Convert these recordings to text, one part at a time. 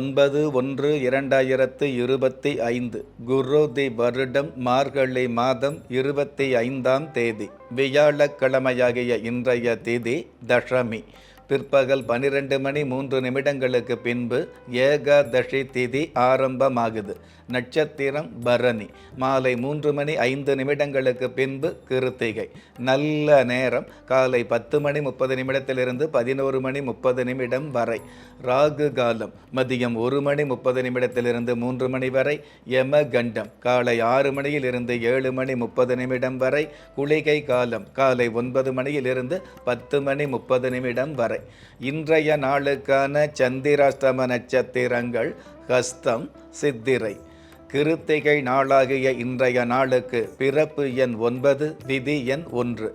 ஒன்பது ஒன்று இரண்டாயிரத்து இருபத்தி ஐந்து குருதி வருடம் மார்கழி மாதம் இருபத்தி ஐந்தாம் தேதி. வியாழக்கிழமையாகிய இன்றைய தேதி தசமி. பிற்பகல் பனிரெண்டு மணி மூன்று நிமிடங்களுக்கு பின்பு ஏகாதசி திதி ஆரம்பமாகுது. நட்சத்திரம் பரணி. மாலை மூன்று மணி ஐந்து நிமிடங்களுக்கு பின்பு கிருத்திகை. நல்ல நேரம். காலை பத்து மணி முப்பது நிமிடத்திலிருந்து பதினோரு மணி முப்பது நிமிடம் வரை. ராகு காலம். மதியம் ஒரு மணி முப்பது நிமிடத்திலிருந்து மூன்று மணி வரை. யம கண்டம் காலை ஆறு மணியில் இருந்து ஏழு மணி முப்பது நிமிடம் வரை. குளிகை காலம். காலை ஒன்பது மணியிலிருந்து பத்து மணி முப்பது நிமிடம் வரை. இன்றைய நாளுக்கான சந்திராஷ்டம நட்சத்திரங்கள் ஹஸ்தம் சித்திரை. கிருத்திகை நாளாகிய இன்றைய நாளுக்கு பிறப்பு எண் ஒன்பது விதி எண் ஒன்று.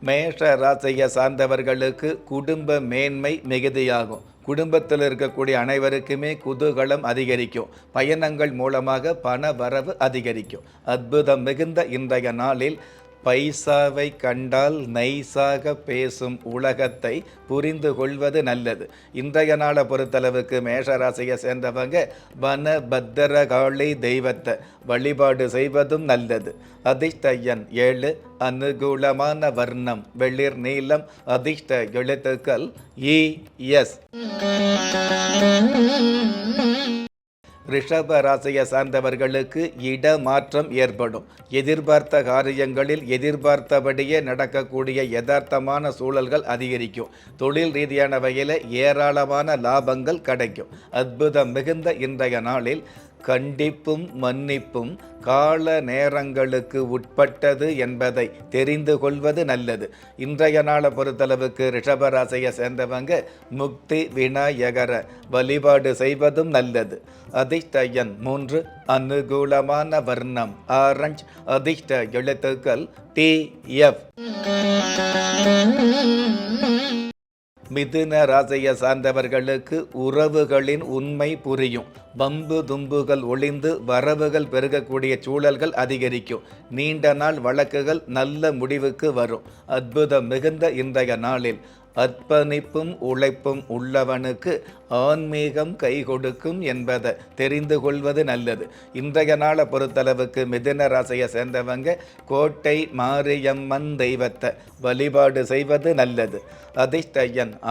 மேஷ ராசியை சார்ந்தவர்களுக்கு குடும்ப மேன்மை மிகுதியாகும். குடும்பத்தில் இருக்கக்கூடிய அனைவருக்குமே குதூகலம் அதிகரிக்கும். பயணங்கள் மூலமாக பண வரவு அதிகரிக்கும். அற்புதம் மிகுந்த இன்றைய நாளில் பைசாவை கண்டால் நைஸாக பேசும் உலகத்தை புரிந்து கொள்வது நல்லது. இன்றைய நாளை பொறுத்தளவுக்கு மேஷராசியை சேர்ந்தவங்க வன பத்திரகாளி தெய்வத்தை வழிபாடு செய்வதும் நல்லது. அதிர்ஷ்ட ஏழு அனுகூலமான வர்ணம் வெளிர் நீளம் அதிர்ஷ்ட எழுத்துக்கள் இ எஸ். ரிஷப ராசியை சார்ந்தவர்களுக்கு இடமாற்றம் ஏற்படும். எதிர்பார்த்த காரியங்களில் எதிர்பார்த்தபடியே நடக்கக்கூடிய யதார்த்தமான சூழல்கள் அதிகரிக்கும். தொழில் ரீதியான வகையில் ஏராளமான லாபங்கள் கிடைக்கும். அற்புதம் மிகுந்த இன்றைய நாளில் கண்டிப்பும் மன்னிப்பும் கால நேரங்களுக்கு உட்பட்டது என்பதை தெரிந்து கொள்வது நல்லது. இன்றைய நாளை பொறுத்தளவுக்கு ரிஷபராசியை சேர்ந்தவங்க முக்தி விநாயகர வழிபாடு செய்வதும் நல்லது. அதிர்ஷ்ட மூன்று அனுகூலமான வர்ணம் ஆரஞ்ச். அதிர்ஷ்ட எழுத்துக்கள் டி எஃப் மிதுன ராசியை சார்ந்தவர்களுக்கு உறவுகளின் உண்மை புரியும். பம்பு தும்புகள் ஒளிந்து வரவுகள் பெருகக்கூடிய சூழல்கள் அதிகரிக்கும். நீண்ட நாள் வழக்குகள் நல்ல முடிவுக்கு வரும். அற்புதம் மிகுந்த இன்றைய நாளில். அர்ப்பணிப்பும் உழைப்பும் உள்ளவனுக்கு ஆன்மீகம் கை கொடுக்கும் என்பதை தெரிந்து கொள்வது நல்லது. இன்றைய நாளை பொறுத்தளவுக்கு மிதுன ராசியை சேர்ந்தவங்க கோட்டை மாரியம்மன் தெய்வத்தை வழிபாடு செய்வது நல்லது. அதிர்ஷ்ட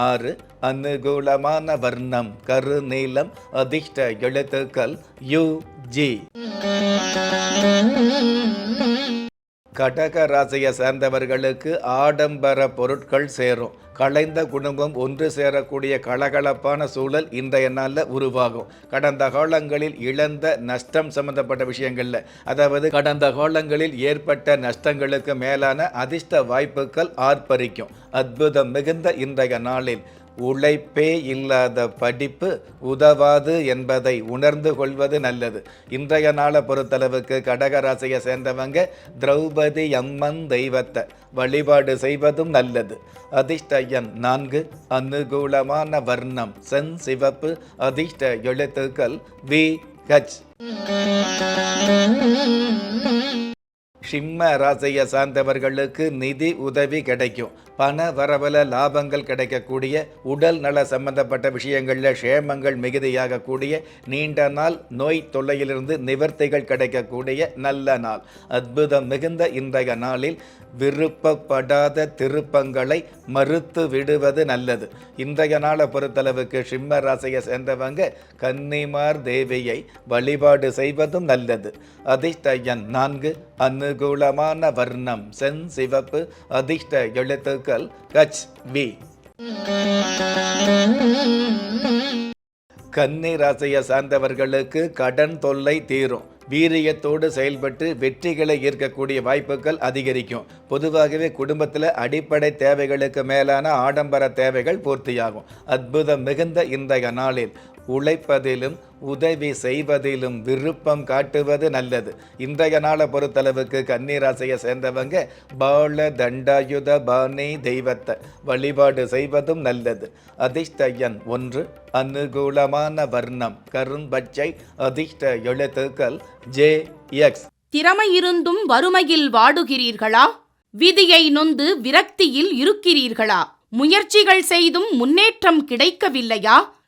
ஆறு அனுகூலமான வர்ணம் கருநீளம் அதிர்ஷ்ட எழுத்துக்கள் யு ஜி. கடக ராசியை சேர்ந்தவர்களுக்கு ஆடம்பர பொருட்கள் சேரும். கலைந்த குடும்பம் ஒன்று சேரக்கூடிய கலகலப்பான சூழல் இன்றைய நாளில் உருவாகும். கடந்த காலங்களில் இழந்த நஷ்டம் சம்பந்தப்பட்ட விஷயங்களில் அதாவது கடந்த காலங்களில் ஏற்பட்ட நஷ்டங்களுக்கு மேலான அதிர்ஷ்ட வாய்ப்புகள் ஆர்ப்பரிக்கும். அற்புதம் மிகுந்த இன்றைய நாளில் உழைப்பே இல்லாத படிப்பு உதவாது என்பதை உணர்ந்து கொள்வது நல்லது. இன்றைய நாளை பொறுத்தளவுக்கு கடகராசியை சேர்ந்தவங்க திரௌபதி அம்மன் தெய்வத்தை வழிபாடு செய்வதும் நல்லது. அதிர்ஷ்ட எண் நான்கு அனுகூலமான வர்ணம் சென் சிவப்பு அதிர்ஷ்ட எழுத்துக்கள் வி ஹச். சிம்ம ராசியை சார்ந்தவர்களுக்கு நிதி உதவி கிடைக்கும். பண வரவல லாபங்கள் கிடைக்கக்கூடிய உடல் நல சம்பந்தப்பட்ட விஷயங்களில் க்ஷேமங்கள் மிகுதியாகக்கூடிய நீண்ட நாள் நோய் தொல்லையிலிருந்து நிவர்த்திகள் கிடைக்கக்கூடிய நல்ல நாள். அற்புதம் மிகுந்த இன்றைய நாளில் விருப்பப்படாத திருப்பங்களை மறுத்து விடுவது நல்லது. இன்றைய நாளை பொறுத்தளவுக்கு சிம்ம ராசியை சேர்ந்தவங்க கன்னிமார் தேவியை வழிபாடு செய்வதும் நல்லது. அதிர்ஷ்ட எண் நான்கு அனுகூலமான வர்ணம். சென் சிவப்பு அதிர்ஷ்ட எழுத்துக்கள். கச் வி. கன்னி ராசியை சார்ந்தவர்களுக்கு கடன் தொல்லை தீரும். வீரியத்தோடு செயல்பட்டு வெற்றிகளை ஈர்க்கக்கூடிய வாய்ப்புகள் அதிகரிக்கும். பொதுவாகவே குடும்பத்தில் அடிப்படை தேவைகளுக்கு மேலான ஆடம்பர தேவைகள் பூர்த்தியாகும். அற்புதம் மிகுந்த இன்றைய நாளில். உழைப்பதிலும் உதவி செய்வதிலும் விருப்பம் காட்டுவது நல்லது. இன்றைய நாளை பொறுத்தளவுக்கு கன்னிராசியை சேர்ந்தவங்க பால தண்டாயுத பாணி தெய்வத்தை வழிபாடு செய்வதும் நல்லது. அதிர்ஷ்ட எண் ஒன்று அனுகூலமான வர்ணம் கரும்பச்சை அதிர்ஷ்ட எழுத்துக்கள் ஜே எக்ஸ். திறமையிருந்தும் வறுமையில் வாடுகிறீர்களா? விதியை நொந்து விரக்தியில் இருக்கிறீர்களா? முயற்சிகள் செய்தும் முன்னேற்றம் கிடைக்கவில்லையா?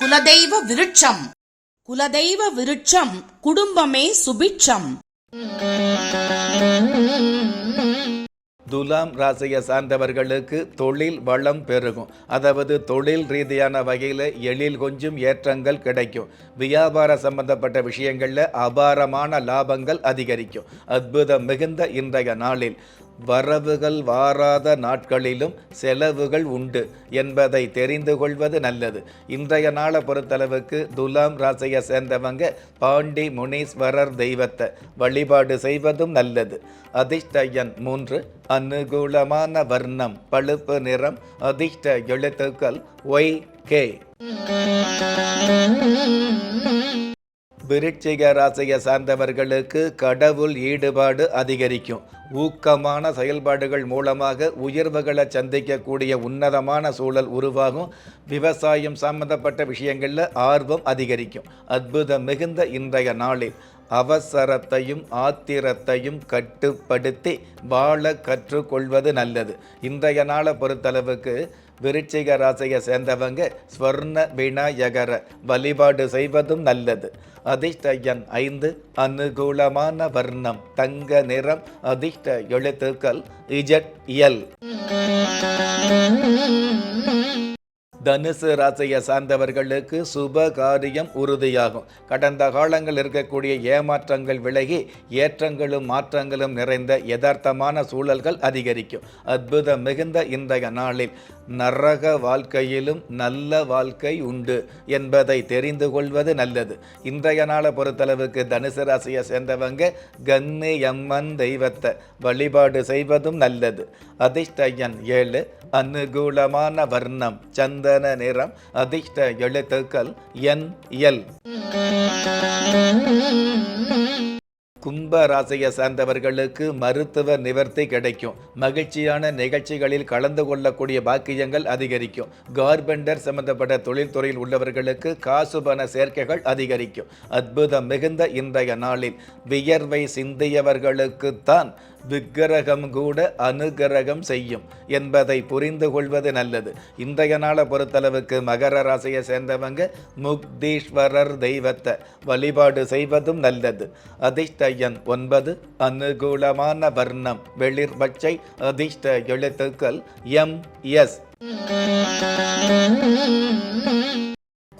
குலதெய்வ விருட்சம். குலதெய்வ விருட்சம் குடும்பமே சுபிட்சம். துலாம் ராசியை சார்ந்தவர்களுக்கு தொழில் வளம் பெருகும். அதாவது தொழில் ரீதியான வகையில் எழில் கொஞ்சம் ஏற்றங்கள் கிடைக்கும். வியாபார சம்பந்தப்பட்ட விஷயங்களில் அபாரமான லாபங்கள் அதிகரிக்கும். அற்புதம் மிகுந்த இன்றைய நாளில். வரவுகள் வாராத நாட்களிலும் செலவுகள் உண்டு என்பதை தெரிந்து கொள்வது நல்லது. இன்றைய நாளை பொறுத்தளவுக்கு துலாம் ராசியை சேர்ந்தவங்க பாண்டி முனீஸ்வரர் தெய்வத்தை வழிபாடு செய்வதும் நல்லது. அதிர்ஷ்டயன் மூன்று அனுகூலமான வர்ணம் பழுப்பு நிறம் அதிர்ஷ்ட எழுத்துக்கள் ஒய் கே. விருட்சிக ராசியை சார்ந்தவர்களுக்கு கடவுள் ஈடுபாடு அதிகரிக்கும். ஊக்கமான செயல்பாடுகள் மூலமாக உயர்வுகளை சந்திக்கக்கூடிய உன்னதமான சூழல் உருவாகும். விவசாயம் சம்பந்தப்பட்ட விஷயங்களில் ஆர்வம் அதிகரிக்கும். அற்புதம் மிகுந்த இன்றைய நாளில் அவசரத்தையும் ஆத்திரத்தையும் கட்டுப்படுத்தி வாழ கற்றுக்கொள்வது நல்லது. இன்றைய நாளை பொறுத்தளவுக்கு விருச்சிக ராசியை சேர்ந்தவங்க ஸ்வர்ண விநாயகர வழிபாடு செய்வதும் நல்லது. அதிர்ஷ்ட எண் ஐந்து அனுகூலமான வர்ணம் தங்க நிறம் அதிர்ஷ்ட எழுத்துக்கள் இஜட் எல் தனுசு ராசியை சார்ந்தவர்களுக்கு சுப காரியம் உறுதியாகும். கடந்த காலங்கள் இருக்கக்கூடிய ஏமாற்றங்கள் விலகி ஏற்றங்களும் மாற்றங்களும் நிறைந்த யதார்த்தமான சூழல்கள் அதிகரிக்கும். அற்புதம் மிகுந்த இன்றைய நாளில் நரக வாழ்க்கையிலும் நல்ல வாழ்க்கை உண்டு என்பதை தெரிந்து கொள்வது நல்லது. இன்றைய நாளை பொறுத்தளவுக்கு தனுசு ராசியை சேர்ந்தவங்க கன்னி அம்மன் தெய்வத்தை வழிபாடு செய்வதும் நல்லது. அதிர்ஷ்ட ஏழு அனுகூலமான வர்ணம் சந்தன நிறம் அதிர்ஷ்ட எழுத்துக்கள் என் எல். கும்ப ராசியை சார்ந்தவர்களுக்கு மருத்துவ நிவர்த்தி கிடைக்கும். மகிழ்ச்சியான நிகழ்ச்சிகளில் கலந்து கொள்ளக்கூடிய பாக்கியங்கள் அதிகரிக்கும். கார்பெண்டர் சம்பந்தப்பட்ட தொழில்துறையில் உள்ளவர்களுக்கு காசு பண சேர்க்கைகள் அதிகரிக்கும். அற்புதம் மிகுந்த இன்றைய நாளில் வியர்வை சிந்தியவர்களுக்குத்தான் விக்கிரகம் கூட அனுகிரகம் செய்யும் என்பதை புரிந்து கொள்வது நல்லது. இன்றைய நாளை பொறுத்தளவுக்கு மகர ராசியை சேர்ந்தவங்க முக்தீஸ்வரர் தெய்வத்தை வழிபாடு செய்வதும் நல்லது. அதிர்ஷ்ட எண் ஒன்பது அனுகூலமான வர்ணம் வெளிர் பச்சை அதிர்ஷ்ட எழுத்துக்கள் எம் எஸ்.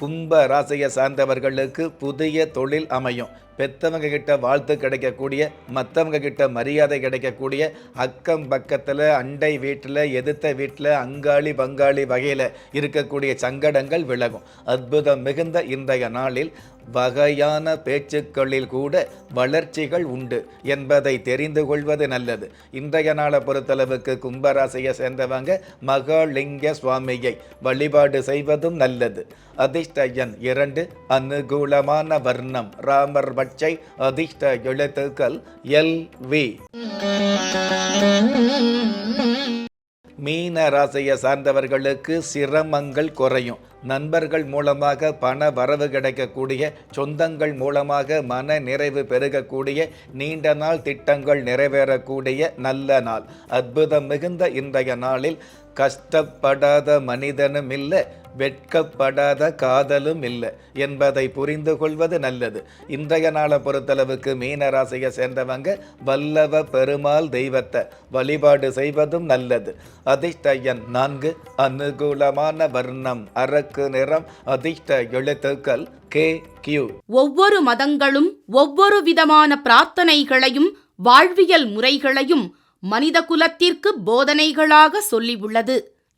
கும்ப ராசியை சார்ந்தவர்களுக்கு புதிய தொழில் அமையும். பெத்தவங்க கிட்ட வாழ்த்து கிடைக்கக்கூடிய மற்றவங்க கிட்ட மரியாதை கிடைக்கக்கூடிய அக்கம் பக்கத்தில் அண்டை வீட்டில் எதிர்த்த வீட்டில் அங்காளி பங்காளி வகையில் இருக்கக்கூடிய சங்கடங்கள் விலகும். அற்புதம் மிகுந்த இன்றைய நாளில் வகையான பேச்சுக்களில் கூட வளர்ச்சிகள் உண்டு என்பதை தெரிந்து கொள்வது நல்லது. இன்றைய நாளை பொறுத்தளவுக்கு கும்பராசியை சேர்ந்தவங்க மகாலிங்க சுவாமியை வழிபாடு செய்வதும் நல்லது. அதிர்ஷ்டயன் இரண்டு அனுகூலமான வர்ணம். ராமர் பட்சை அதிர்ஷ்ட எழுத்துக்கள் எல் வி. மீன ராசியை சார்ந்தவர்களுக்கு சிரமங்கள் குறையும். நண்பர்கள் மூலமாக பண வரவு கிடைக்கக்கூடிய சொந்தங்கள் மூலமாக மன நிறைவு பெருகக்கூடிய நீண்ட நாள் திட்டங்கள் நிறைவேறக்கூடிய நல்ல நாள். அற்புதம் மிகுந்த இன்றைய நாளில் கஷ்டப்படாத மனிதனும் இல்லை வெட்கப்படாத காதலும் இல்லை என்பதை புரிந்து கொள்வது நல்லது. இன்றைய நாளை பொறுத்தளவுக்கு மீனராசியை சேர்ந்தவங்க வல்லவ பெருமாள் தெய்வத்தை வழிபாடு செய்வதும் நல்லது. அதிர்ஷ்டயன் நான்கு அனுகூலமான வர்ணம் அரக்கு நிறம் அதிர்ஷ்ட எழுத்துக்கள் கே கியூ. ஒவ்வொரு மதங்களும் ஒவ்வொரு விதமான பிரார்த்தனைகளையும் வாழ்வியல் முறைகளையும் மனித குலத்திற்கு போதனைகளாக சொல்லியுள்ளது